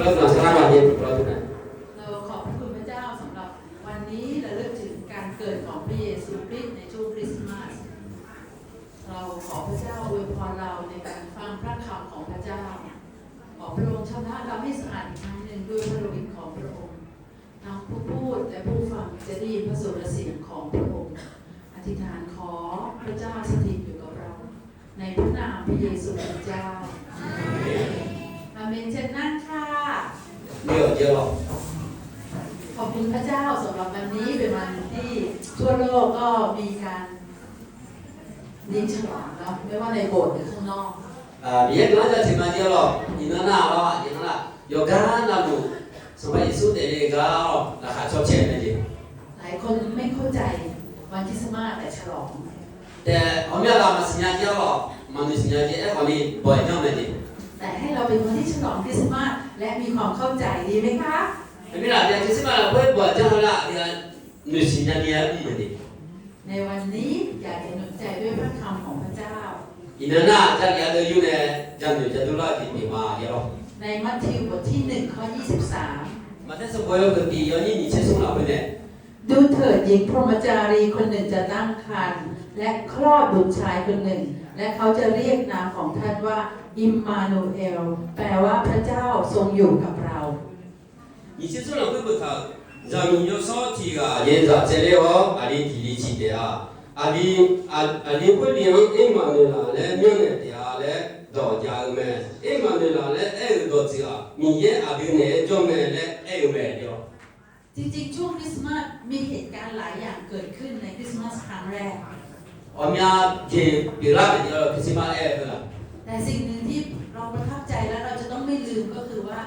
Kalau โบสถ์หรือข้างนอกเรียกน่าจะถึงมาเดียวหรอกอินนั่นน่ะเราอีนั่นน่ะโยกานาบุสมัยยิสุเดเรกานะคะชอบเชนนั่นเองหลายคนไม่เข้าใจวันคริสต์มาสแต่ฉลองแต่เอาเมื่อเรามาสัญญาเดียวหรอกมันมีสัญญาเดียวคนนี้บ่อยเท่านั้นเองแต่ให้เราเป็นคนที่ฉลองคริสต์มาสและมีความเข้าใจดีไหมคะไม่เป็นไรเดือนคริสต์มาสเราบ่อบ่อยเท่าละเดือนหนึ่งสัญญาเดียวมันเองในวันนี้อยากจะหนุนใจด้วยพระคำของพระ อินนาจักยาเดยุเนจังอยู่나자기 아들 윤에 장주 자둘라 기니와 여러 ในมัทธิวบทที่หนึ่งข้อยี่สิบส마태서 보여 그뒤 연인이 채송 나오네 23 ดูเถิดหญิงพรหมจารีคนหนึ่งจะตั้งครรภ์และคลอดบุตรชายคนหนึ่ง และเขาจะเรียกนามของท่านว่า อิมมานูเอล แปลว่าพระเจ้าทรงอยู่กับเรา 이 채송 나오부터 자 윤여서 티가 예자 제레와 아리 디리치대야 อดี๋อดี๋คนเအဒီအဒီပွေဒီအိမ်မနေလာလဲမြို့နယ်တရားလဲတော့ကြမ်းမဲအိမ်မနေလာလဲအဲ့တော့စီဟာမြင်ရဲ့အပြင်နဲ့ကြုံမဲ့လဲအဲ့မဲရောจริงๆช่วงคริสต์มาสมีเหตุการณ์หลายอย่างเกิดขึ้นในคริสต์มาสครั้งแรกอมยาเจปิราเดียวคริสต์มาสเอร์ละแต่สิ่งหนึ่งที่เราประทับใจและเราจะต้องไม่ลืมก็คือว่า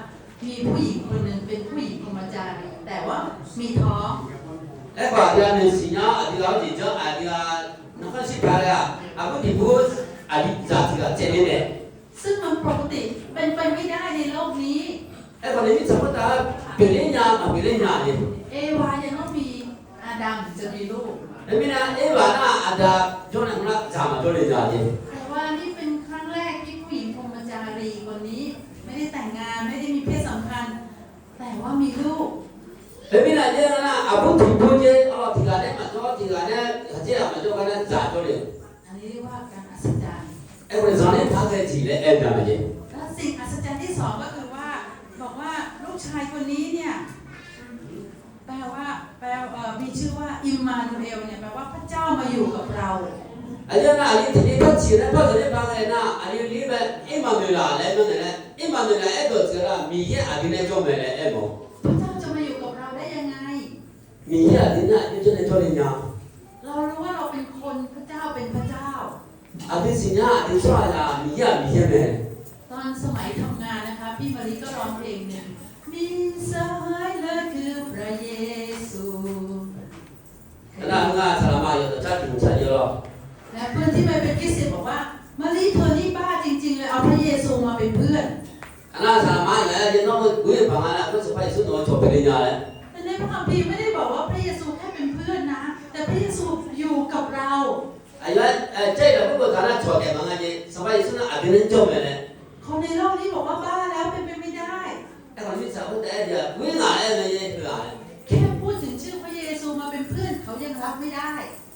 มีผู้หญิงคนหนึ่งเป็นผู้หญิงธรรมจารีแต่ว่ามีท้อง Eh bah dia nesinya adila dija adila nafan si pala aku dibus adik zat tidak jadi deh. ซึ่งมันปกติเป็นไปไม่ได้ในโลกนี้ Eh kalau ini cepat ah pilihnya ah pilihnya ni. เอวายังต้องมีอาดัมจะมีลูก Eh mina eh mana ada jono mana sama jono jadi. แต่ว่านี่เป็นครั้งแรกที่ผู้หญิงพรหมจารีคนนี้ ไม่ได้แต่งงานไม่ได้มีเพศสัมพันธ์ แต่ว่ามีลูก เอมินาเจนะอะพุทธิพุทธิอะ에미나제나 아부티 부제 어디가네 맞죠 어디가네 하지라 맞죠 가네 자도래 아니 와 아스잔 에브리 자네 다게 지래 에다마제 สิ่งอัศจรรย์ที่สองก็คือว่าบอกว่าลูกชายคนนี้เนี่ยแปลว่าแปลเอ่อมีชื่อว่าอิมมานูเอลเนี่ยแปลว่าพระเจ้ามาอยู่กับเราอันนี้นะอันนี้ทีนี้พระชีนะพระจะได้ฟังเลยนะอันนี้นี่แบบอิมมานูลาเลยนั่นแหละอิมมานูลาเอ็ดเดอร์จะมีเยอะอันนี้จะจบไปเลยเอ็โม มีอะที่น่ะยุทธในตัวนี้นะเรารู้ว่าเราเป็นคนพระเจ้าเป็นพระเจ้าอาทิตย์สินะที่สอนอะมีอะมีแค่ไหนตอนสมัยทำงานนะคะพี่มาริก็ร้องเพลงเนี่ยมีสหายและคือพระเยซูขณะทำงานสารมาอยู่แต่ชาติถึงใช้เยอะและเพื่อนที่ไปเป็นกิสเซบอกว่ามาริเธอนี่บ้าจริง ๆ เลยเอาพระเยซูมาเป็นเพื่อนขณะนั้สารมาแล้วยังน้องมึงอุ้ยประมาณนั้นก็สบายสุดหน่จบไปเลยเนยแหละแต่ในพระคัมภีร์ไม่ได้ ระเยซูอยู่กับเรา 아이와 제가 보고 가나 저게 망하니 사바이 수는 아기는 좀에네 คนในโลกนี้บอกว่าบ้าแล้วเป็นไปไม่ได้ไอ้ความคิดสาวแต่เดี๋ยววิ่내가 미사 보다 애야 왜 나에네 그 아이 แค่พูดถึงชื่อพระเยซูมาเป็นเพื่อนเขายังรับไม่ได้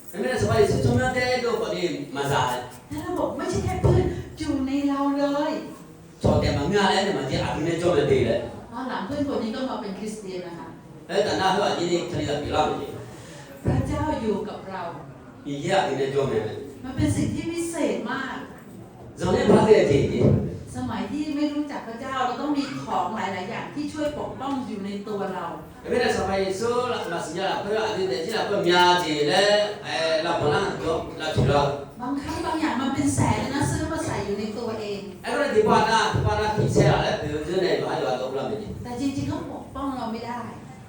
ไ그러면 사바이수า한테 애도 거기 맞아 แล้วเราบอกไม่ใช่แค่เพื่อนอยู่ในเราเลย 저게 망하네 맞지 아기는좀เ되래 ตอนหลังเพื่อนคนนี้ก็มาเป็นคริสเตียนนะคะเอ้แต่หน้าเขาอันนี้ทะเ나그거 아니니 저리가 빌라고 พระเจ้าอยู่กับเราอีเยอิ해하기 내줘면 มันเป็นสิ่งที่วิเศษมากจำได้พระ전에 받아야 되니 สมัยที่ไม่รู้จักพระเจ้าเราต้องมีของหลายหลายอย่างที่ช่วยปกป้องอยู่ในตัวเราไม่ได้สมัยสู้ลาสิยาเพื่ออาทิตย์เดียวเพื่อมีอาทิ냐사마이 소라 마시야 그래 아니 내지 나 그냥지เรา보나또เราบางครั้งบางอย่างมันเป็นแสนเลยนะซื้อมาใส่อยู่ในตัวเอง 에 그래 디바나 디바나기าน베르즈네 마이와 도블라메니แช่แล้วถือชื่อในหลายหลายต่จริง ๆ เขาปกป้องเราไม่ได้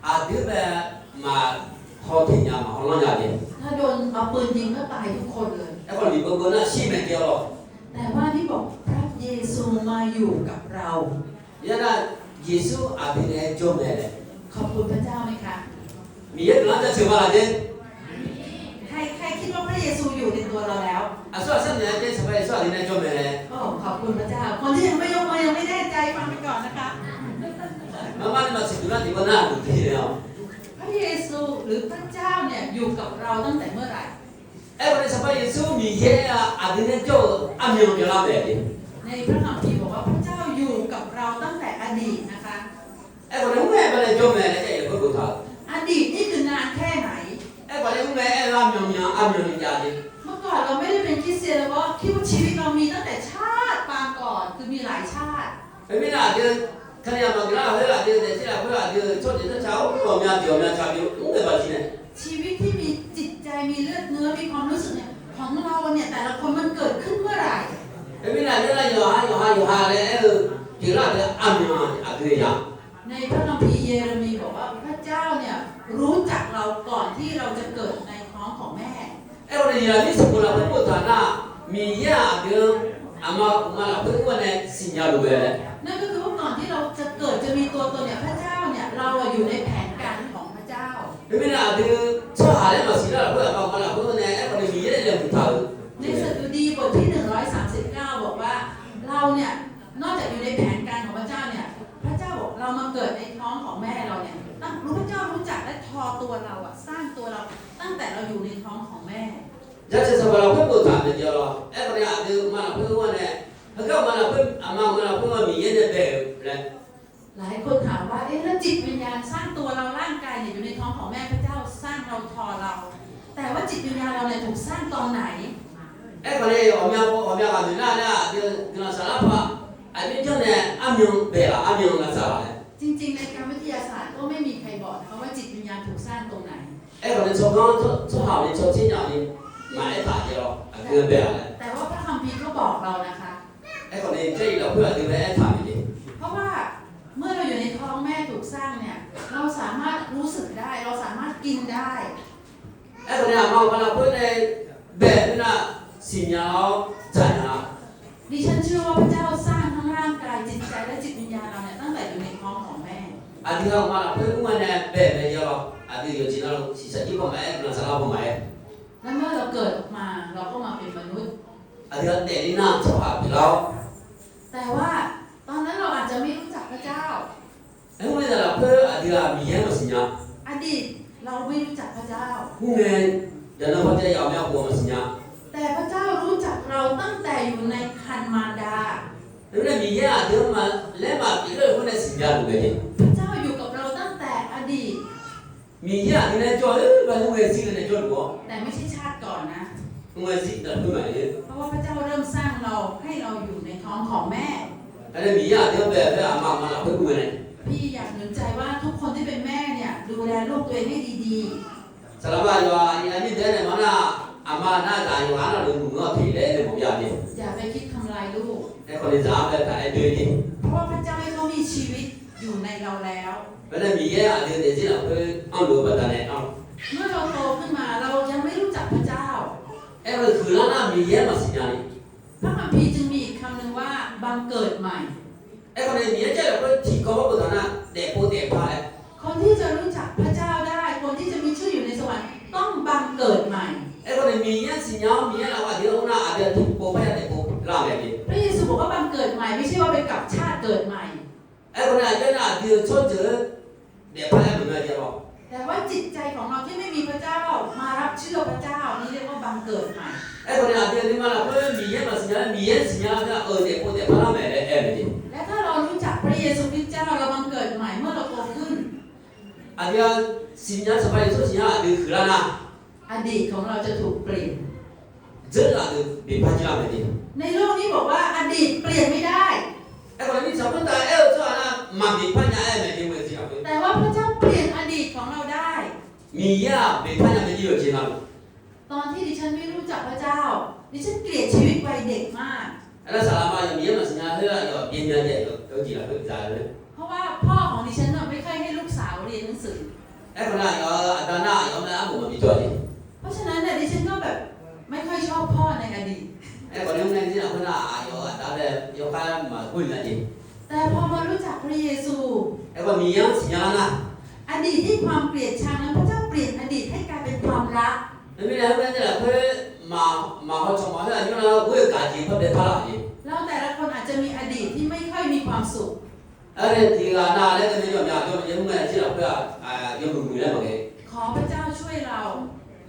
아드มา ยวแบบมาขอถึงยามาขอร้องยาเดียว ถ้าโดนเอาปืนยิงก็ตายทุกคนเลย ไอ้คนนี้ก็น่าชี้ไม่เดียวหรอก แต่ว่าที่บอกพระเยซูมาอยู่กับเรา ยันน่ะเยซูอาเป็นไอ้โจมเลย ขอบคุณพระเจ้าไหมคะ มีเยอะหลังจากเชื่อมาแล้ว ใครใครคิดว่าพระเยซูอยู่ในตัวเราแล้ว อ่ะส่วนสัญญาเจ้าสบายส่วนนี้โจมเลย ก็ขอบคุณพระเจ้า คนที่ยังไม่ยกมือยังไม่แน่ใจฟังไปก่อนนะคะ 妈妈你们是多少地方那不对了。 ระเยซูหรือพระเจ้าเนี่ยอยู่กับเราตั้งแต่เมื่อไหร่เอเวอร์สพระเยซูมีเยอะอันนี้ก็อันเดียวกันแล้วเลยในพระคัมภีร์บอกว่าพระเจ้าอยู่กับเราตั้งแต่อดีตนะคะเอเวอร์รู้ไหมเด็นาจมเนี่ยจะอยู่กับเราอดีตนี่คือนานแค่ไหนเอเวอร์รู้ไหมเอเวอร์มีอย่างอันเดียวกัเมื่อก่อนเราไม่ได้เป็นคริสเตียนแล้วก็คิดว่าชีวิตเรามีตั้งแต่ชาติปางก่อนคือมีหลายชาติไม่น่าเดือน 그냥 막 나를 아들 내시라 그 아들 초지도 자오 오면 오면 자기 근데 맞지네ช่วงเย็นเช้าก็มีอาเดียวิตที่มีจิตใจมีเลือดเนื้อมีความรู้สึกเนี่ยของเราเนี่ยแต่ละคนมันเกิดขึ้นเมื่อไหร่เมื่อไหร่เมื่อไหร่หยาหยาหยาเนี่ยคือถือว่나내가 요하 요하 요하래 길라데 아마아ย야ในพระคัมภีร์เยเรมีบอกว่าพระเจ้าเนี่ยรู้จักเราก่อนที่เราจะเกิดในท้องของแม่เอรียนิสุลาพุทธานามียาเดิมอามาอุ에오리 야니 스콜라 보다나 미야 그 아마 우마라 보고네 신야로에 นั่นก็คือว่าก่อนที่เราจะเกิดจะมีตัวตนเนี่ยพระเจ้าเนี่ยเราอยู่ในแผนการของพระเจ้าไม่น่าดึงชอบอะไรมาสิแล้วเพื่อเมาคนละเพื่อนเนี่ยไอ้คนนี้ได้เรื่องเธอในสดุดีบทที่ 139 บอกว่าเราเนี่ยนอกจากอยู่ในแผนการของพระเจ้าเนี่ยพระเจ้าบอกเรามาเกิดในท้องของแม่เราเนี่ยตั้งรู้พระเจ้ารู้จักและทอตัวเราอะสร้างตัวเราตั้งแต่เราอยู่ในท้องของแม่จะจะสบายเราเพื่อนตัวถามเดียวเราเอ้คนนี้ดึงมาเพื่อนเนี่ย พระเจ้ามาเราเพิ่มเอามาขอเราเพิ่มมีเยอะแยะเลยนะหลายคนถามว่าเอ๊ะแล้วจิตวิญญาณสร้างตัวเราร่างกายเนี่ยอยู่ในท้องของแม่พระเจ้าสร้างเราทอเรา แต่ว่าจิตวิญญาณเราเนี่ยถูกสร้างตอนไหนเอ๊ะคนนี้ออกมาออกมาอ่านหน้าเนี่ยเดือนเดือนสารพัดอันนี้เจ้าเนี่ยอามิงเบลอามิงนะสารจริงๆในการวิทยาศาสตร์ก็ไม่มีใครบอกนะคะว่าจิตวิญญาณถูกสร้างตรงไหนเอ๊ะคนนี้ชมเขาชมเขาเนี่ยชมชิ้นอย่างนี่ยมายถาเดียวเกินเบลแต่ว่าพระคัมภีร์ก็บอกเรานะคะ ไอ้คนนี้ใช่เราเพื่อนที่ไปไอ้ทำอย่างนี้เพราะว่าเมื่อเราอยู่ในท้องแม่ถูกสร้างเนี่ย เราสามารถรู้สึกได้ เราสามารถกินได้ไอ้คนนี้มาเราเพื่อนในแบบน่ะสิ่งยาวจัดนะดิฉันเชื่อว่าพระเจ้าสร้างทั้งร่างกายจิตใจและจิตวิญญาณเราเนี่ยตั้งแต่อยู่ในท้องของแม่อันที่เรามาเพื่อนมันเนี่ยแบบนี้เราอันที่อยู่จริงเราสิ่งที่ผมไม่เราสารผมไม่แล้วเมื่อเราเกิดมาเราก็มาเป็นมนุษย์อันที่เราเด็กนี่น่าจะผ่านไปแล้ว แต่ว่าตอนนั้นเราอาจจะไม่รู้จักพระเจ้า 행운의 나라 페 아디가 미행 것이냐 อดีตเราไม่รู้จักพระเจ้างั้นเดี๋ย후네 야나 번째 야며 구원것อมแม่ครัวมาสิยาแต่พระเจ้ารู้จักเราตั้งแต่อยู่ในคันมารดา 그래 미행 아디만 레마 이를 후네 신자 누구니 พระเจ้าอยู่กับเราตั้งแต่อดีต 미행 아디네 저 발롱에 시그네 저거 แต่ไม่ใช่ชาติก่อนนะ 웅아지 나쁜 말이에 요. เพราะว่าพระเจ้าเริ่มสร้างเราให้เราอยู่ในท้องของแม่ 나는 미야 내가왜า가아마 아마า쁜거 네. พี่อยากหนุนใจว่าทุกคนที่เป็นแม่เนี่ยดูแลลูกตัวเองให้ดีๆ 사람아 이와 이나미 되네 뭐나 아마 나 나이 와나 너무 너 필래뭐น 지. อาหมาน่าจ่ายู่านเราหรือหนุ่มก็ถี่เลยในผมอยากดิอย่าไปคิดทำลายลูกไอ้잡아 다 애들 이. เพราะว่าพระเจ้าให้เขามีชีวิตอยู่ในเราแล้วแล้วมีแย่เดือนเดือนที่เราเพื่อเอ는미야 아들 되지 나쁜 아무도เอา.เมื่อเราโตขึ้นมาเรายังไม่รู้จักพระเจ้า ไอ้คนคือแล้วน่ะมีแย่มาสิญญาณพระคัมภีร์จึงมีอีกคำหนึ่งว่าบังเกิดใหม่ไอ้คนนี้มีแย่เราเพิ่งที่เขาบอกว่าน่ะเด็กผู้เด็กพาเลยคนที่จะรู้จักพระเจ้าได้ คนที่จะมีชื่ออยู่ในสวรรค์ต้องบังเกิดใหม่ไอ้คนนี้มีแย่สิญญาณมีแย่เราว่าเดี๋ยวน่ะอาจจะถูกโปไปได้ปุ๊บล่าแบบนี้พระเยซูบอกว่าบังเกิดใหม่ไม่ใช่ว่าไปกลับชาติเกิดใหม่ไอ้คนนี้อาจจะน่ะ เดี๋ยวชดเจอเด็กพาได้เหมือนกันเดียวแต่ว่าจิตใจของเราที่ไม่มีพระเจ้ามารับเชื่อพระเจ้านี่เรียกว่าบังเกิดใหม่ไอ้คนนี้อาจจะนี่มาแล้วเพิ่งมีแย่มาสิญญาณมีแย่สิญญาณเนี่ยเออเด็กผู้เด็กพาได้แบบนี้เออแบบนี้และถ้าเรารู้จักพระเยซูคริสต์เจ้าเราบังเกิดใหม่เมื่อเราโตขึ้นอาเดียสิญญาสบายสุดสิญญาดีคือละนะอดีตของเราจะถูกเปลี่ยนเจอละดีเป็นพันจิลาไม่ดีในโลกนี้บอกว่าอดีตเปลี่ยนไม่ได้ไอ้คนนี้สมมติเออจ้านะมาเป็นพันยาเอไม่ดีไม่ดีอะ มียาเป็นพันยาไม่ดีอยู่จริงอะตอนที่ดิฉันไม่รู้จักพระเจ้า ดิฉันเกลียดชีวิตวัยเด็กมากไอ้สารมาอย่างมีมาสิญญาเฮ้ยอย่าเป็นยังไงก็จริงอะก็จ่ายเลยเพราะว่าพ่อของดิฉันน่ะไม่ค่อยให้ลูกสาวเรียนหนังสือไอ้คนนั้นอย่าอาจารย์น่ะอย่ามาบุ๋มมีตัวนี้เพราะฉะนั้นเนี่ยดิฉันก็แบบไม่ค่อยชอบพ่อในอดีตไอ้คนนี้เนี่ยที่เราคนน่ะอย่าอาจารย์เนี่ยอย่าข้ามมาคุยนะจีแต่พอมารู้จักพระเยซูไอ้คนมียาสิญญานะอดีตที่ความเกลียดชังนั้นพระเจ้า เปลี่ยนอดีตให้กลายเป็นความรัก那未来问的了，会马马和从马上用了会感情特别怕了的，แล้วแต่ละคนอาจจะมีอดีตที่ไม่ค่อยมีความสุขอที่าาแล้วจะมีอย่างที่เ而且提个那那อ那种呀，就人们是ได้，哎，有女人嘛给，ขอพระเจ้าช่วยเรา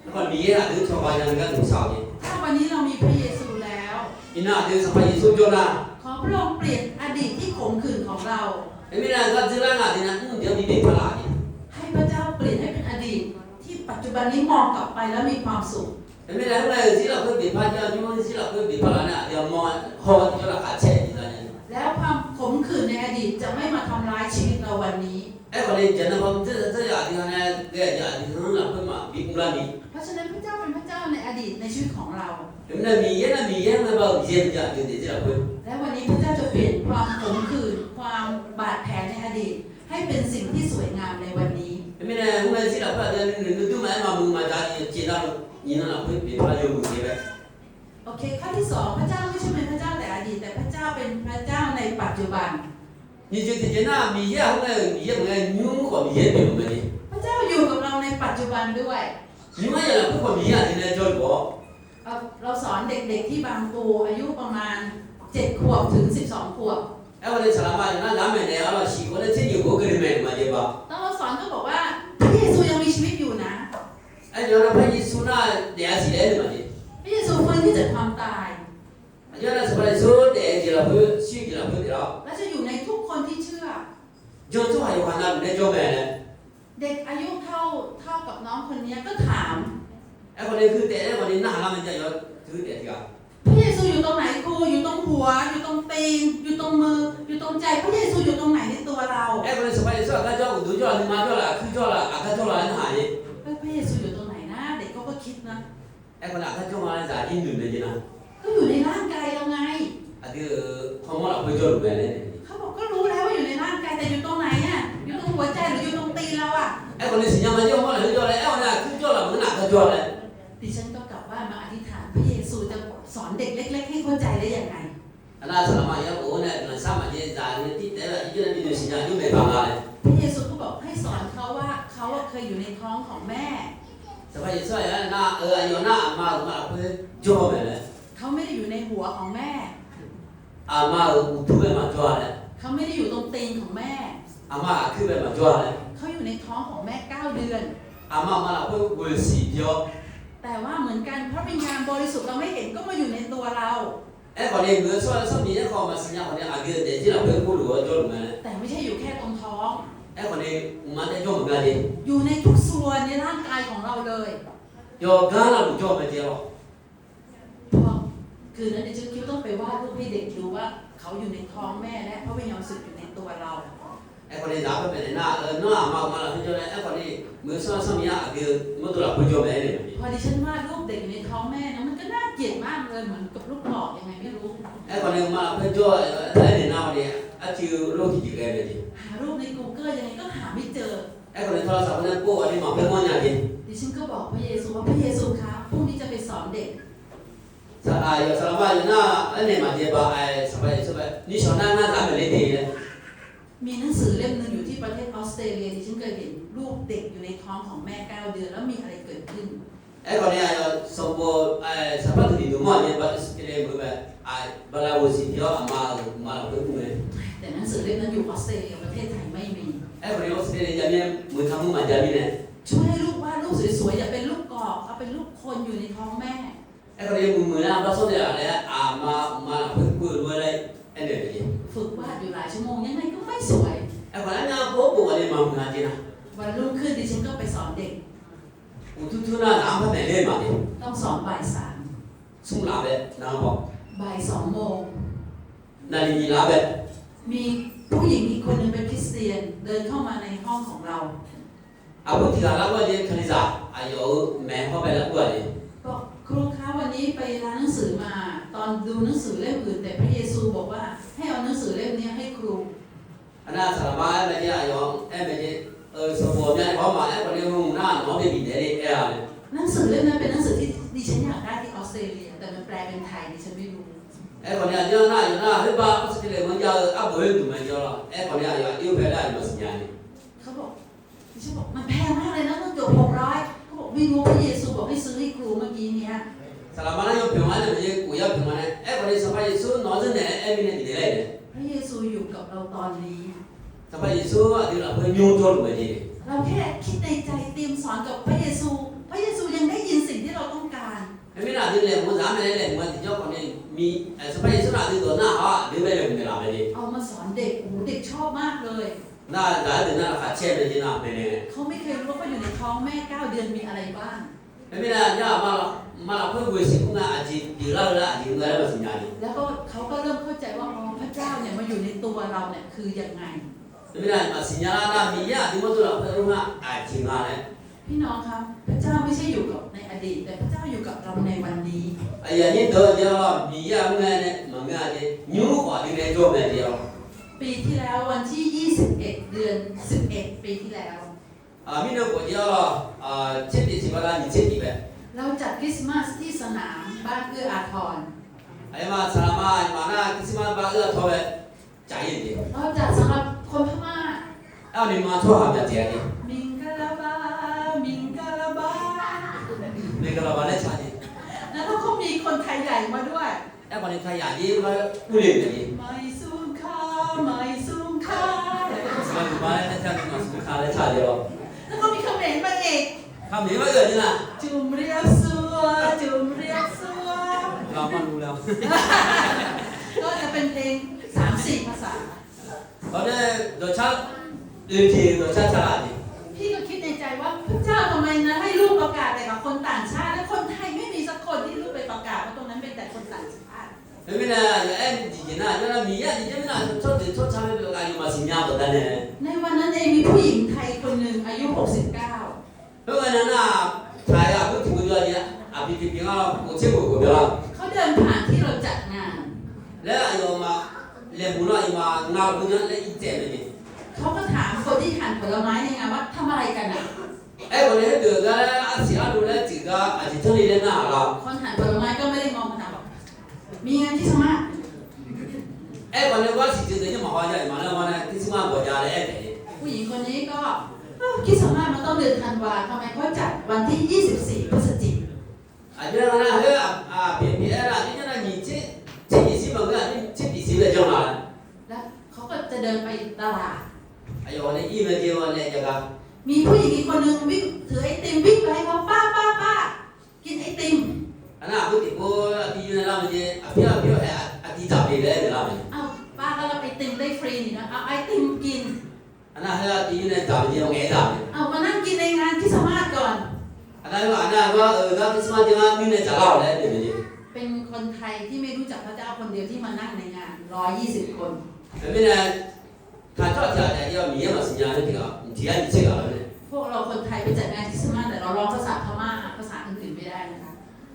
那么你那就น马上跟多少的，ถ้าวันนี้เรามีพระเยซูแล้ว你那就什么艺术นะ，ขอพระองค์เปลี่ยนอดีตที่ขมขื่นของเราไม่ได้เพราะนี่แหล那未来他这那那的呢，目标你别怕了的，ให้พระเจ้าเปลี่ยนให้เป็น จจุบันนี้มองกลับไปแล้วมีความสุข Ini dah mulai sila ke di pajak cuma sila ke di palana dia mau hot dia lah kacau di sana. แล้วความขมขื่นในอดีตจะไม่มาทำร้ายชีวิตเราวันนี้ Eh kalau jangan kamu tu tu jadi mana dia jadi orang lah pun mah bikulah ni. เพราะฉะนั้นพระเจ้าเป็นพระเจ้าในอดีตในชีวิตของเรา Mana miye na miye na bau jen jadi dia pun. และวันนี้พระเจ้าจะเปลี่ยนความขมขื่นความบาดแผลในอดีต ให้เป็นสิ่งที่สวยงามในวันนี้ไม่ได้ไม่ได้สิเราพูดถึงหนึ่งดูมามาบุมาจารีจีรายินเราพูดเปี่ยนพระโยมเองโอเคข้อที่สองพระเจ้าไม่ใช่เป็นพระเจ้าแต่อดีตแต่พระเจ้าเป็นพระเจ้าในปัจจุบันยี่จะเจน่ามีเยอะของเรามีเยอะเหมือนเรนยุ่งกว่ามีเยอะเป็นแบบนี้พระเจ้าอยู่กับเราในปัจจุบันด้วยยุ่งอะไรเราพูดกว่ามีเยอะที่เราจอกว่าเราสอนเด็กๆที่บางตัวอายุประมาณเจ็ดขวบถึงสิบสองขวบ အဲ့ဟိုလေဆလာမရနာလာမယ်နဲ့အဲ့လိုရှိကိုလည်းချင်းယူကိုကြည့်မယ်မှာဒီပါ ตอนเราสอนก็บอกว่าพระเยซูยังมีชีวิตอยู่นะ အဲ့ကြောင့်ဘယ်ယေရှုနာတရားစီတယ်မှာဒီ พระเยซูฟื้นที่จากความตาย အဲ့ကြောင့်စပယ်ဆိုတဲ့ကြလာဘုရှိကြလာဘုတော့ และจะอยู่ในทุกคนที่เชื่อ ဂျွန်ဆိုဟာယောဟန်နာနဲ့ကြောမယ်လေ เด็กอายุเท่าเท่ากับน้องคนนี้ก็ถาม အဲ့ဟိုလေคือတဲ့အဲ့ဟိုလေနာလာမကြရောသူတဲ့ဒီက พระเยซูอยู่ตรงไหนครูอยู่ตรงหัว อยู่ตรงตีนอยู่ตรงมือ อยู่ตรงใจพระเยซูอยู่ตรงไหนในตัวเราเอ้คนสมัยนี้สอนก็จะดูจะมาเจะละคือเจะละอาการจะละนั่นหายพระเยซูอยู่ตรงไหนนะ เด็กก็ก็คิดนะไอ้คนอาก็เจะมาจะยิ่งหนึ่นเลยจีนะ ได้ยังไงอันนั้นสมัยยัโอเนี่ยหลังสมัยยังจานที่แต่ละยี่ห้อที่ดูสิยาดูไม่ต่าำอะไรพระเยซูก็บอกให้สอนเขาว่าเขาเคยอยู่ในท้องของแม่สบายยังสวยนะเอออยู่หน้ามาหรือมาเพื่อจ่อไปเลยเขาไม่ได้อยู่ในหัวของแม่อามาอุทุเบมาจ่อเลยเขาไม่ได้อยู่ตรงตีนของแม่อามาคือเป็นมาจ่อเลยเขาอยู่ในท้องของแม่เก้าเดือนอามามาเพื่อเวอร์สีเดียวแต่ว่าเหมือนกันพระวิญญาณบริสุทธิ์เราไม่เห็นก็มาอยู่ในตัวเรา แอ๋ขวานีมื哎，我的没说说你那个嘛，新疆我的阿哥的，经常会过路做什么？แต่ไม่ใช่อยู่แค่ตรงท้อง哎，我的我妈在做什么的？อนไงดิอยู่ในทุกส่วนในร่างกายของเราเลย有干了不做没得了？พอคือนั้นดิฉันคิดว่าต้องไปว่าลูกให้เด็กดูว่า เขาอยู่ในท้องแม่และพระวิญญาณสุดอยู่ในตัวเราแอ๋ขวานีร่，我的哪个没得那呃那嘛嘛了，很久了。哎，我的没说说你阿哥，อ都了不เรา。พอดิฉันวาดรูปเด็กอยู่ในท้องแม่นะ ขียนมากเลยเหมือนกับลูกหลอกยังไงไม่รู้ไอ้คนนึ，反正嘛，他叫来点那么的，啊就弄เ几个来的。หารูปใน Google ยังไงก็หาไม่เจอไอ้คนนึงโทรศัพท์นั่งกู้อันนี้ห哎，可能他啥不能过，你忙不忙呀的？ดิฉันก็บอกพระเยซูว่าพระเยซูครับพรุ่งนี้จะไปสอนเด็กสาอายสาบานหน้าอันนี้มาเจ็บาไอ้สบายสบายนี่ชอ啊？有啥嘛？าหน้า吧？哎，เป็น？你想那รีเลย？มีหนังสือเล่มหนึ่งอยู่ที่ประเทศออสเตรเลียดิฉันเคยเห็นรูปเด็กอยู่ในท้องของแม่เก้าเดือนแล้วมีอะไรเกิดขึ้น哎，可能要什么？哎，啥不？ne ba iskele mu ba a bala wo si yo ama ma ko mu ne แต่หนังสือเล่มนั้นอยู่ออสเตรเลียประเทศไทยไม่มี every Australia jamia mu kamu ma jamina ช่วยให้ลูกวาดรูปสวยๆอย่าเป็นลูกกอกเอาเป็นรูปคนอยู่ในท้องแม่ every mu mu na ba so de ale a ma ma ko ku lu ale ene de ฝึกวาดอยู่หลายชั่วโมงยังไงก็ไม่สวย e ko na ko ko ale ma mu na jina วันรุ่งขึ้นดิฉันก็ไปสอนเด็ก u tu tu na na ma ne le ma ต้องสอนบ่ายสาม சூழாவே நாம บบ่ายสองโมงนาฬิกาลับ기라베 มีผู้หญิงอีกคนหนึงเป็นคริสเตียนเดินเข้ามาในห้องของเราอาวุธที่เรา아버지가 라고하지 카리자 아요 매화베 라고하지 บอก็ครูคะวันนี้ไปร้านหนังสือมา ตอนดูหนังสือเล่มอื่น แต่พระเยซูบอกว่าให้เอาหนังสือเล่มนี้ให้ครูหน้าสารบ้ายังไงเนี่ยยองแหม่ยั나사람아 에메지 아요 에메지 어 소보냐 엄마 에버리 나 너네 미네리 에아베 หนังสือเล่มนั้นเป็นหนังสือที่ดิฉันอยากได้ที่ออสเตรเลีย แต่มันแปลเป็นไทยดิฉันไม่รู้哎，过年要那有那，你把不是ย你们要阿婆用没叫了？า，过年要又回来没时间呢。เยอะอะเอาไปให้ดูไหมจ้าล่ะเออคนเยอะอยู่เพร่หลายมาสิงานนี่เขาบอกดิฉันบอกมันแพงมากเลยนะตั้งเกือบหกร้อยเขาบอกไม่รู้พระเยซูบอกให้ซื้อให้ครูเมื่อกี้เนี้ย萨拉玛那要平安的，也古要平安的。哎，过年什么耶稣拿เ呢？哎，明天你来呢？พระเยซูอยู่กับเราตอนนี้什么耶稣啊？你老婆用多了没的？เพิ่มยูจนว่าทีเราแค่คิดในใจเตรียมสอนกับพระเยซู พระเยซูยังได้ยินเสีย การไอ้ไม่น่าที่เลยมันสามไม่ได้เลยมันที่เจ้าคนนี้มีสบายสู้น่าที่ตัวหน้าอะหรือไม่เลยมันจะลาไปดิเอามาสอนเด็กโอ้เด็กชอบมากเลยน่าได้ถึงน่าขาดเช่นเลยจีน่าไม่เนี่ยเขาไม่เคยรู้ว่าอยู่ในท้องแม่เก้าเดือนมีอะไรบ้างไอ้ไม่น่าเนี่ยมามาเพิ่งเวสิกุ้งอะจีดีแล้วละจีเงินแล้วสัญญาดิแล้วก็เขาก็เริ่มเข้าใจว่าอ๋อพระเจ้าเนี่ยมาอยู่ในตัวเราเนี่ยคือยังไงไอ้ไม่น่ามาสัญญาละมีอะที่มันตัวเราเพิ่งรู้ว่าอะจริงอะเนี่ยพี่น้องครับพระเจ้าไม่ใช่อยู่กับ อดีตแต่พระเจ้าอยู่กับเราในวันนี้ไอ้ยันนี่ตัวเดียวมีอะมึงเนี่ยมึงอะจียูกว่าที่เนี่ยจบเนี่ยเดียวปีที่แล้ววันที่ 21 เดือน 11 ปีที่แล้วอ่ามีน้องคนเดียวอ่าเช็ดดีสิบล้านนี่เช็ดดีแบบเราจัดคริสต์มาสที่สนามบ้านเอื้ออาทรไอ้มาสลามาไอ้มาหน้าคิสมาบ้าเอื้อทอแบบใจเย็นดิเราจัดสำหรับคนพม่าเอานี่มาทั่วหาแบบเจียดิ นี่ก็เราบ้านเล็กชาดิแล้วก็เขามีคนไทยใหญ่มาด้วยไอ้คนนี้ไทยอย่างนี้มาอุ้ยเลยดิไม่สูงค่าไม่สูงค่าสมัยก่อนเนี่ยชาติมาสุขาเลยชาเดียวแล้วก็มีเขมรมาอีกคำนี้มาเกิดนี่นะจุมเรียกซัวจุมเรียกซัวเรามารู้แล้วก็จะเป็นเพลงสามสี่ภาษาตอนนี้โดยชาอื่นที ญาแบบนั้นเนี่ยในวันนั้นเองมีผู้หญิงไทยคนหนึ่งอายุ69เพราะงั้นนะชายอะพูดถึงตัวเนี่ยอะพี่พี่พี่ก็กูเชื่อกูกูเดียวละเขาเดินผ่านที่เราจัดงานแล้วไอ้ยมาเรียนบุญอะไรมางานบุญนั้นแล้วอีเจ็บเลยเขาก็ถามคนที่หั่นผลไม้ในงานว่าทำอะไรกันอะไอ้คนนี้เดือดแล้วอาเสียดูแลจิตก็อาจจะเท่านี้ได้หน้าเราคนหั่นผลไม้ก็ไม่ได้มองมาถามบอก มีงานที่สมาร์ทไอ้คนนี้ว่าสิจิตเนี่ยมาว่าใหญ่มาแล้วมาเนี่ยที่สมาบอกยาเลยไอ้เนี่ยผู้หญิงคนนี้ก็เอ้าคิดสามารถมันต้องเดือนธันวาทำไมเขาจัดวันที่ 24 พฤศจิกายนอาจจะนะเฮ้ยอ่าเปลี่ยนเปลี่ยนอะไรนี่จะนี่จิตจิตสิบางอย่างนี่จิตสิบเลยจังหวะแล้วเขาก็จะเดินไปตลาดไอ้คนนี้อีเมลเดียวเนี่ยจะกันมีผู้หญิงอีกคนนึงวิ่งถือไอติมวิ่งไปให้เขาป้าป้าป้ากินไอติม อันนั้นพูดถึงว่าที่อยู่ในร้านมันจะอะพี่อะพี่อะอะที่จับไปเลยในร้านมันเอ้าป้าก็รับไอติมได้ฟรีนี่นะเอาไอติมกินอันนั้นเฮ้ยที่อยู่ในจับมันจะเอาไงจับเอามานั่งกินในงานที่สามารถก่อนอันนั้นว่าอันนั้นว่าเออก็ที่สมาจะมีในจับเราเลยเนี่ยเป็นคนไทยที่ไม่รู้จักพระเจ้าคนเดียวที่มานั่งในงาน120คนไอ้ไม่เนี่ยถ้าชอบจะจะ要มีมาสัญญาเนี่ยที่ก็ที่อันนี้ใช่ก็เลยพวกเราคนไทยไปจัดงานที่สามารถแต่เราร้องภาษาพม่า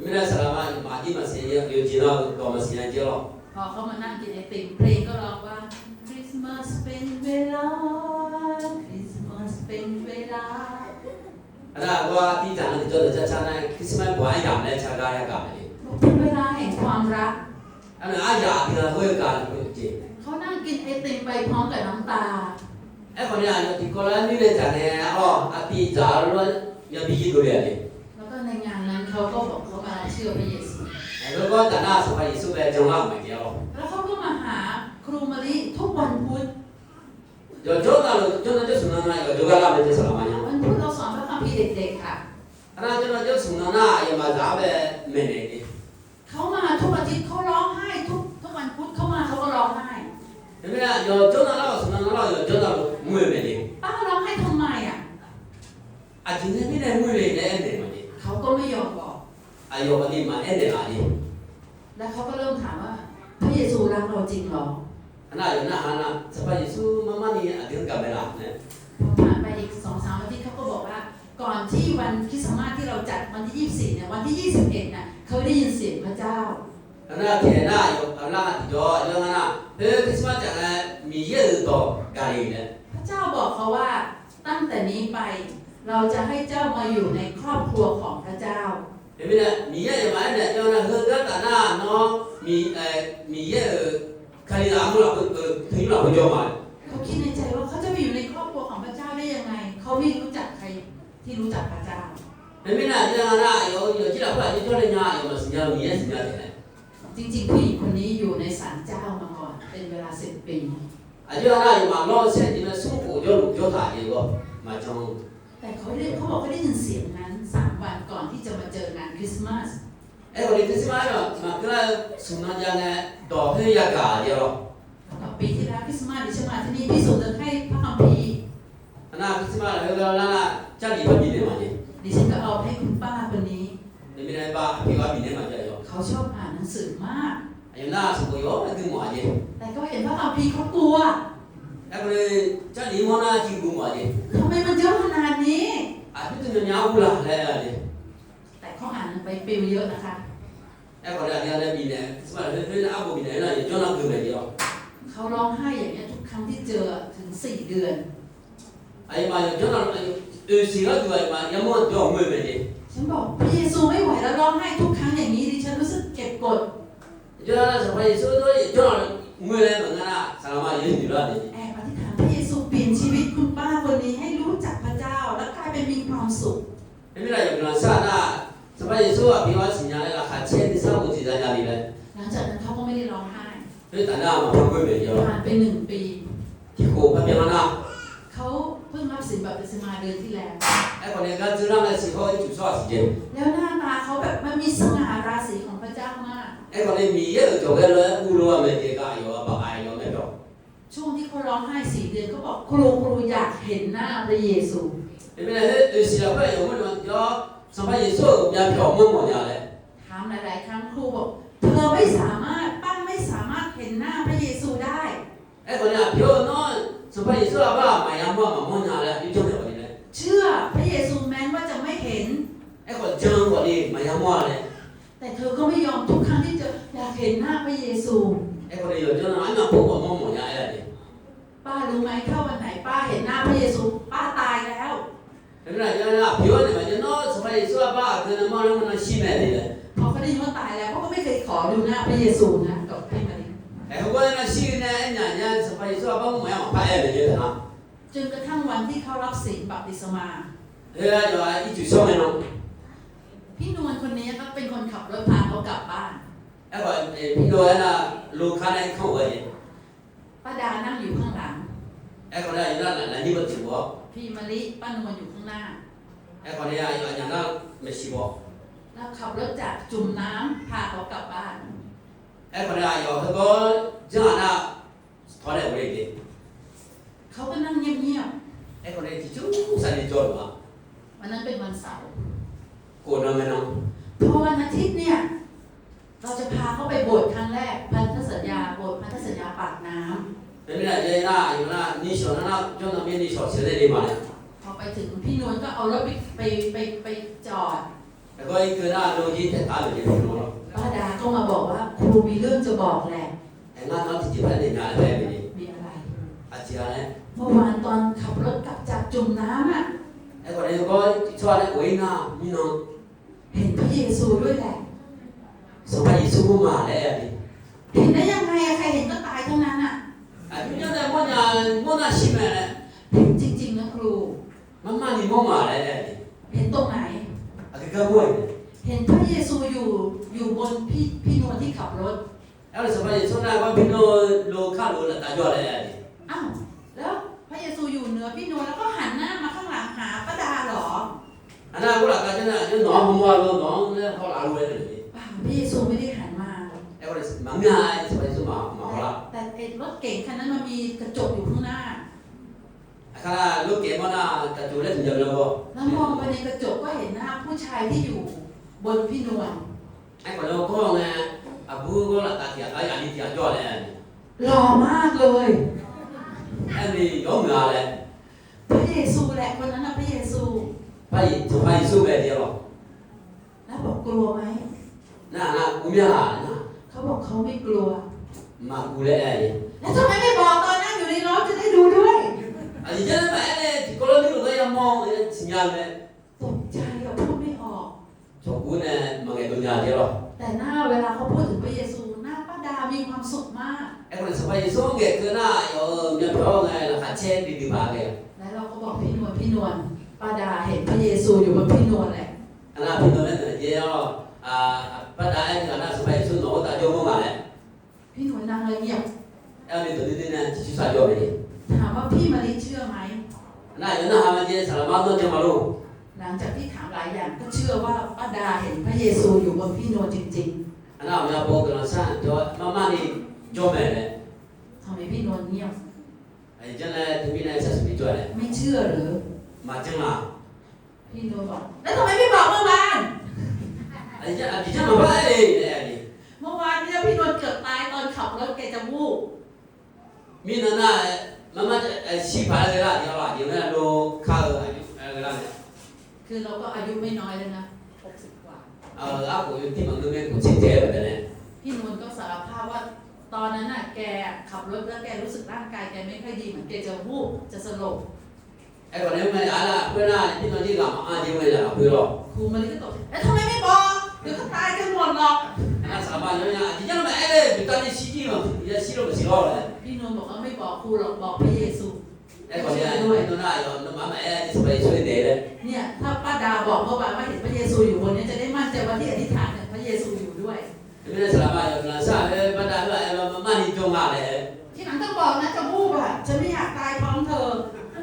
ม่ได้สารมามาที่มาเสียเยอะจริงๆเราก็มาเสียเยอะพอเขามานั่งกินไอติมเพลงก็ร้องว่าคริสต์มาสเป็นเวลาคริสต์มาสเป็นเวลาอันนั้นว่าที่จังที่ตัวจะชาในคริสต์มาสวันยามเนี่ยชาได้กันเลยเป็นเวลาแห่งความรักอันนั้นอาญาที่เราคุยกันจริงเขานั่งกินไอติมไปพร้อมกับน้ำตาไอ้คนนี้ที่คนละนี่เลยจังเนี่ยอ๋ออาทิตย์จารุนยังมีกี่ตัวเลยแล้วก็ในงานนั้นเขาก็บอกเขามาเชื่อพระเยซูแล้วก็แต่หน้าสมัยสุดเลยจังหวะไม่เกี่ยวแล้วเขาก็มาหาครูมาริทุกวันพุธเดี๋ยวจนเราจนเราจะสุนันนะเดี๋ยวก็เราไม่จะสลามัญญาวันพุธเราสอนพระคัมภีร์เด็กๆค่ะอันนั้นจนเราจะสุนันนะยังมาจ้าแบบไม่เนี่ยเขามาทุกอาทิตย์เขาร้องไห้ทุกทุกวันพุธเขามาเขาก็ร้องไห้เห็นไหมล่ะเดี๋ยวจนเราสุนันเราเดี๋ยวจนเรามวยไม่เนี่ยป้าร้องไห้ทำไมอะอาจจะไม่ได้มวยเลยเนี่ยเนี่ยมันเนี่ยเขาก็ไม่ยอมบอก อายุวันนี้มาเอ็นเดล่าเนี่ยแล้วเขาก็เริ่มถามว่า พระเยซูรักเราจริงเหรออันนั้นอยู่นะฮะนะสบายสู้มามานี่อาทิตย์กับเวลาเนี่ยพอผ่านไปอีกสองสามอาทิตย์เขาก็บอกว่า ก่อนที่วันคริสต์มาสที่เราจัดวันที่24เนี่ยวันที่21เนี่ยเขาได้ยินเสียงพระเจ้าอันนั้นเทียน่าอยู่อันนั้นที่จ่อเรื่องนั้นนะเฮ้ยคริสต์มาสจะเนี่ยมีเยอะต่อการีเนี่ยพระเจ้าบอกเขาว่าตั้งแต่นี้ไป เราจะให้เจ้ามาอยู่ในครอบครัวของพระเจ้า thế bây giờ mía thì mãi để cho là hương rất là na nó mì mía ở khai là không lọc được thấy lọc cho mà เขาคิดในใจว่าเขาจะไปอยู่ในครอบครัวของพระเจ้าได้ยังไง เขาไม่รู้จักใครที่รู้จักพระเจ้า thế bây giờ thì là rồi rồi chỉ là phải đi cho lên nhà rồi mà xin nhau mía xin nhau thế này จริงๆผู้หญิงคนนี้อยู่ในศาลเจ้ามาก่อน เป็นเวลาสิบปี 아주 하나 이 막로 센티면 수고 요로 요다 이거 맞죠 แต่เขาได้เขาบอกเขาได้ยินเสียงนะ สามวันก่อนที่จะมาเจองานคริสต์มาสเออวันคริสต์มาสเรามาก็สุนันยังไงดอกให้ยากาเดียวกับปีที่แล้วคริสต์มาสดิฉันมาที่นี่พิสูจน์ให้พระคัมภีร์น้าคริสต์มาสแล้วแล้วน่าจะดีพอดีได้ไหยดิฉันก็เอาให้คุณป้าคนนี้ไม่ได้ป้าพี่ว่าดีได้ไหมจ๊ะเขาชอบอ่านหนังสือมากอย่าน้าสุดยอดดึงหัวานเยแต่ก็เห็นพระคัมภีเขากลัวแล้วเลยจ้าหนีว่าน่าจริงกลัวเยทำไมมันเยอะขนาดนี้ 아비드는 야구라 해야 지. แต่ข้ออ่านไปปลิวเยอะนะคะเออ에버리 아니야 내 미 네. 스마일 흔들 아고 미네 나 예전한 그 말이 야. เลยจนเราดูไหนเดียวเขาร้องไห้อย่างเงี้ยทุกครั้งที่เจอถึงสี่เดือนไอ้มาจนเราเออสี่ร้อยตั아이 마 예전한 의시가 좋아 마 야모ไ물ดิ.ฉันบอกพระเยซูไม่ไหวแล้วร้องไห้ทุกครั้งอย่างนี้ดิฉันรู้สึกเก็บกดเจ้าหน้전한 사람이 소도 예전한 물에 만나라 사람아예ม้ว되 지. แอบ สมัยยิสุว่ะพี่ว่าสัญญาเลยราคาเช่นที่สร้างกุฏิสัญญาดีเลยหลังจากนั้นเขาก็ไม่ได้ร้องไห้เฮ้ยแต่หน้ามันพังไปเยอะผ่านไปหนึ่งปีที่โกงพันเป็นอะไรเขาเพิ่งรับสินแบบเดซิมาเดือนที่แล้วไอ้คนนี้ก็จื้อร่าในสิ่งเขาที่จุดซ่อนสิเจนแล้วหน้าตาเขาแบบมันมีสง่าราศีของพระเจ้ามากไอ้คนนี้มีเยอะจบกันเลยกูรู้ว่ามันเจ๊ก็อยู่ว่าปะไออยู่ไม่หอกช่วงที่เขาร้องไห้สี่เดือนเขาบอกครูครูอยากเห็นหน้าพระเยซู Ebile he esira kwa yo mwana yo sapa Yesu ya pyo mo mo ya le. ถามหลายๆครั้งครูบอกเธอไม่สามารถป้าไม่สามารถเห็นหน้าพระเยซูได้ E ko na pyo no sapa Yesu la ba ma ya mo ma mo ya le. Ni jo le ni le. เชื่อพระเยซูแม้ว่าจะไม่เห็น E ko jang ko ni ma ya mo le. แต่เธอก็ไม่ยอมทุกครั้งที่เจออยากเห็นหน้าพระเยซู E ko ni yo jo na ma po ko mo mo ya le. ป้ารู้ไหมถ้าวันไหนป้าเห็นหน้าพระเยซู แล้วเราจะงอาผิวเนี่ยมันจะนอสไปยชั่วบ้าคือน้ำมัแล้วมันชิมอะไรเลยพอเขาได้ยินว่าตายแล้วเขาก็ไม่เคยขอดูหน้าพระเยซูนะกับพี่มาริไอ้เขาก็เลยมาชื่อนะไอ้หน่ยเนี่ยสมัยชั่วบ้ามึงไม่ออกไปอะไรเยอะนะจนกระทั่งวันที่เขารับศีลบัพติสมาเฮ้เดี๋ยวอีจุดช่วงไอ้น้องพี่นวลคนนี้ก็เป็นคนขับรถพาเขากลับบ้านไอ้บอกพี่นวลน่ะลูกค้าในเข้าไปป้าดานั่งอยู่ข้างหลังไอ้คนนั้นอยู่ด้านหลังนี่มันถือว่าพี่มาลิป้านวลอยู่ หน้าไอ้คนนี้อายุอนยังน่าไม่ชีบอกเราขับรถจากจุ่มน้ำพาเขากลับบ้านแอ้คนนี้อายุเขาก็จ้าหน้าถอนได้เองดิเขาก็นั่งเงียบๆแอ้คนนี้ที่จู้สันนิจจ์วะวันนั้นเป็นวันเสาร์โกนอะไรน้องพอวันอาทิตย์เนี่ยเราจะพาเขาไปโบสถ์ครั้งแรกพันธสัญญาโบสถ์พันธสัญญาปากน้ำเป็นไม่ได้เลยนะอยู่นะนี่ชนนะจนเราไม่นิชอนเสียได้ดีมาเนี่ย ถึงพี่นวลก็เอารถไปไปไปไปจอด แล้วก็ไอ้เกิดาโรจีเจตตาหรือเ个大陆人在打柳叶龙了。ป้าดาก็มาบอกว่าครูมีเรื่องจะบอกแหละไอ้งานน้องที่จีบแล้วเ哎，那那自己在那ท来的？มีอะไร阿ย呢？เมื่อวานตอนขับรถกลับจากจุ่มน้ำอะไอ้คนนี้ก็ช่วยน้าพี่围呢，你呢？เห็นพระเยซูด้วยแหละสมัยยิสุมา什么耶稣不嘛嘞？เห็นได้ยังไงอะใครเห็นก็ตายเท่านั้นอะไอ้เพื่อนนั่นโมน่า，你那我那我那西门嘞？เห็นจริงๆนะครู 妈妈，你梦马来了？เห็นตรงไหน啊，哥哥问。เห็นพระเยซูอยู่อยู่บนพี่พี่นวลที่ขับรถ然后什么？你说那我平路路看路了，打叫来了。อ้าวแล้วพระเยซูอยู่เหนือพี่นวลแล้วก็หันหน้ามาข้างหลังหาป้าดาเหรอ啊，那我那个真的，就农红啊，路ห那好难路来了。เปล่าพระเยซูไม่ได้หันมา哎，我的忙啊，什么什么忙了？แต่ไอ้รถเก่งคันนั้นมันมีกระจกอยู่ข้างหน้า ข้ะลูกเกมอนาตะจูเล่นเดียวแล้วบ่แล้วมองไปในกระจกก็เห็นหน้าผู้ชายที่อยู่บนพี่นวลไอ้คนเราก็ไงอาบูก็หลักตาเถียงไอ้อันนี้เถียงยอดเลยหล่อมากเลยไอ้นี่ยอมงานเลยพระเยซูแหละคนนั้นนะพระเยซูไปะถูกพระเยซูแบบเดียวหรอแล้วบอกกลัวไหมน่าน่ากูไม่หลานะเขาบอกเขาไม่กลัว มากูเลยแล้วทำไมไม่บอกตอนนั่งอยู่ในรถจะได้ดูด้วย อันอย่างนี้นแม่เนี่ยกรณีของเราอย่ามองเลยสัญญาณเลยตกใจเราพูดไม่ออก ชอบกูเนี่ยมันไงตัวยาเดียวหรอแต่หน้าเวลาเขาพูดถึงพระเยซูหน้าป้าดามีความสุขมากไอ้คนสบายสู้เกตคือหน้าเออเนี่ยเพราะไงราคาเช่นดีดีมาเลยแล้วเราก็บอกพี่นวลพี่นวลป้าดาเห็นพระเยซูอยู่บนพี่นวลแหละหน้าพี่นวลเนี่ยเยอะอ่าป้าดาเองก็น้าสบายสู้หนูตาโยมมาเลยพี่นวลนางเลยเงียบเอ้านี่ตัวนี้เนี่ยชิชิสายโยมเลย ถามว่าพี่มารีเชื่อไหมน่าจะน่าอามานเยสารมาตัวเจมารูหลังจากที่ถามหลายอย่างก็เชื่อว่าป้าดาเห็นพระเยซูอยู่บนพี่โนจริงๆอันนั้นเราบอกกันแล้วซะตัวมาม่านี่จบไปเลยทำไมพี่โนเงียบไอ้เจ้าเนี่ยถึงพี่นายสักสิบตัวเลยไม่เชื่อหรือมาจังมาพี่โนบอกแล้วทำไมไม่บอกเมื่อวานไอ้เจ้าไอ้เจ้ามาบ้าเลยเมื่อวานเนี่ยพี่โนเกือบตายตอนขับรถแกจะวูบมีนั่นน่า 慢慢的呃气盘来了，要了，有那都靠呃呃了。คือเราก็อายุไม่น้อยแล้วนะ60กว่าเอออาผมยู่ที่เมืงนู้นเนี่ผมชินแจแบบนั้นพี่นวลก็สารภาพว่าตอนนั้นน่ะแกขับรถแล้วแกรู้สึกร่างกายแกไม่ค่อยดีเหมือนแกจะวูบจะสลบไอ้คนนี้ไมันอะไรเพื่อนอะที่ตอนที่หลับอะยังไม่หลับเพื่อนหรอกครูมันก็ตกเอ๊ะทำไมไม่บอกเดี๋ยวก็ตายกันหมดหรอกอ่าสาบานเลยนะจริงๆแล้วมัไอ้เลยตอนนี้ชี้ที่มันจะชี้ลงไปชี้รอบเลย นนท์บอกว่าไม่บอกครูหรอกบอกพระเยซูช่วยด้วยโนน่ายอ，我现在ม为都那有那妈妈ไปช่วย。เดเลยเนี่ยถ้าป้าดาบอกพ่อบาว่าเห็นพระเยซูอยู่บนนี้จะได้มั่นใจว่าที่อธิษฐานเนี่ยพระเยซูอยู่ด้วยไม่ได้สารภาพหรอกนะใช่那个是老妈有那啥，哎，把那个哎妈妈你中啊嘞。ที่หลังต้องบอกนะจะวูบอะฉันไม่อยากตายพร้อมเธอ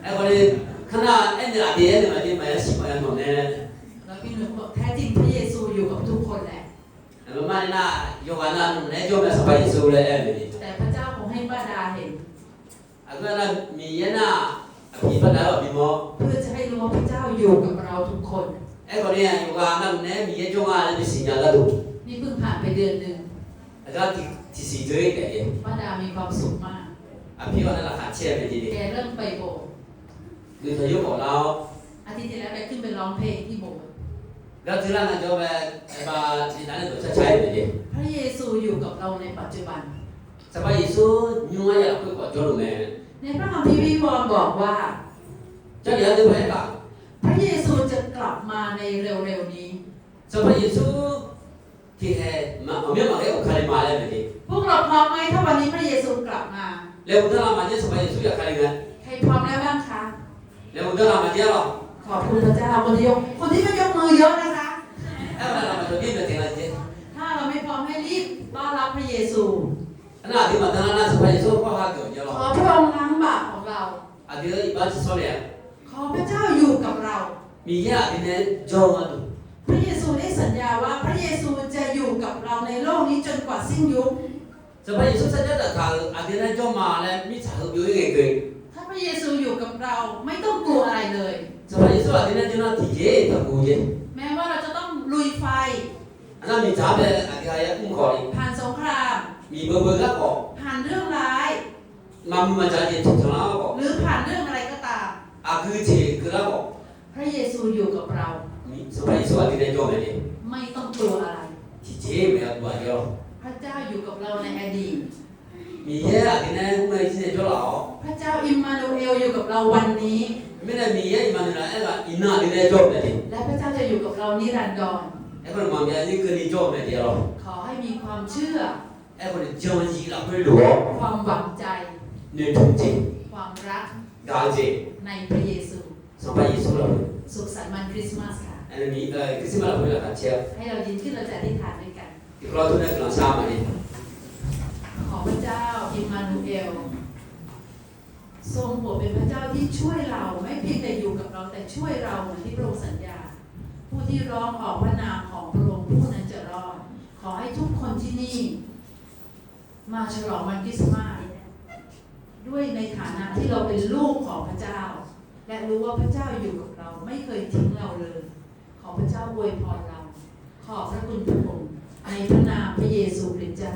ไอ้คนนี้ข้างหน้าไอ้哎，我的看到哎你哪天你买มาที่มา？แล้วชิบมาในหัวแน่แล้วพี่นนท์บอกแท้จริงพระเยซูอยู่กับทุกคนแหละ妈妈那有完了，那就买西瓜ยเ嘞哎，แต่พระเจ้า ดาเห็นอันนั้นมีเน่ะผีพระดาแบบมีมอเพื่อจะให้รู้ว่าพระเจ้าอยู่กับเราทุกคนไอ้คนเนี้ยอยู่กันนั่นเนี่ยมีจงอาจจะสิญญาละดูนี่เพิ่งผ่านไปเดือนหนึ่งแล้วก็ที่ที่สี่เดือนแต่เองพระดามีความสุขมากอะพี่ว่านั้นหลัขาดเชื่อไปทีเดียวแกเริ่มไปโบสถ์คือเธอยุบอกเราอาทิตย์ที่แล้วแปขึ้นไปร้องเพลงที่โบสถ์แล้วที่ร้นอาจจะไปไปบาร์ที่ร้านเราจะใช้ไปดิพระเยซูอยู่กับเราในปัจจุบัน 사바이소 뉴아야 그거 저러 네. ในพระคัมภีร์วิวรณ์บอกว่า 저기 어디 보니까 พระเยซูจะกลับมาในเร็วๆนี้สบายยิสุที่แท้เอ사바이소 기해 마 어며 말해 오카리 말해 되 게. พวกเราพร้อมไหมถ้าวันนี้พระเยซูกลับมาเร็วุนเดลามาเย레운드라 만제 사바이소อยาก.ใครพร้อมแล้วบ้างคะ 레운드라 만제 로. ขอบคุณพระเจ้าคนที่ยกคนที่ไม่ยกมือเยอะนะคะ.ถ้าเราไม่พร้อมให้รีบต้อนรับพระเยซู อันนั้나아니면 하나 스파이 소파하고 ขอ 여러 พระองค์ล้างบาปของเราอันนี้อีกบ้าน이바지เ리야 ขอพระเจ้าอยู่กับเรามีญาติเนี่미야 아들은 정화도 พระเยซูได้สัญญาว่าพระเยซูจะอยู่กับเราในโลกนี้จนกว่าสิ้นยุคสุภาพสุภาพจะตัดอันนี้จะมาแล้วมี다า아들은 좀 말해 미차도 요게 그 ถ้าพระเยซูอยู่กับเราไม่ต้องกลัวอะไรเลย 스파이소เ들은 지나กูเ보게 แม้ว่าเราจะต้องลุยไฟอันนั้นมีสาบเลยอันที่ใ나미 잡에 아들아야 꿈거리 ผ่านสงคราม มีเบอร์เบอร์ก็บอกผ่านเรื่องร้ายมามือมาจ่ายเงินถูกต้องแล้วบอกหรือผ่านเรื่องอะไรก็ตามอาคือเจคือแล้วบอกพระเยซูอยู่กับเรามีสมัยสวัสดีในโยมเนี่ยไม่ต้องกลัวอะไรที่เจไม่เอาตัวเดียวพระเจ้าอยู่กับเราในอดีตมีเยอะที่นั่นไม่ใช่เจ้าหล่อพระเจ้าอิมมานูเอลอยู่กับเราวันนี้ ไม่ได้มีเยอะมันนะไอ้ก็อินาที่ในโยมเนี่ยและพระเจ้าจะอยู่กับเรานิรันดรไอ้คนมันเนี่ยนี่คือในโยมเนี่ยเดียวขอให้มีความเชื่อ ไอ้คนเจ้าจีเราไม่รู้ความหวังใจเนี่ยถูกจริงความรักกาเจในพระเยซูสมัยสุดเราสุขสันต์วันคริสต์มาสค่ะไอ้มีเออคริสต์มาสเราไม่ละกันเชียวให้เรายืนขึ้นเราจะอธิษฐานด้วยกันที่เราทุกนั้นกำลังสร้างมาเนี่ยขอพระเจ้าอิมมานูเอล ทรงโปรดเป็นพระเจ้าที่ช่วยเราไม่เพียงแต่อยู่กับเราแต่ช่วยเราเหมือนที่พระองค์สัญญา ผู้ที่ร้องออกพระนามของพระองค์ผู้นั้นจะรอดขอให้ทุกคนที่นี่ มาฉลองวันคริสต์มาสด้วยในฐานะที่เราเป็นลูกของพระเจ้า และรู้ว่าพระเจ้าอยู่กับเราไม่เคยทิ้งเราเลย ขอพระเจ้าอวยพรเรา ขอบพระคุณพระองค์ในพระนามพระเยซูคริสต์เจ้า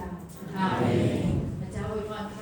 อาเมน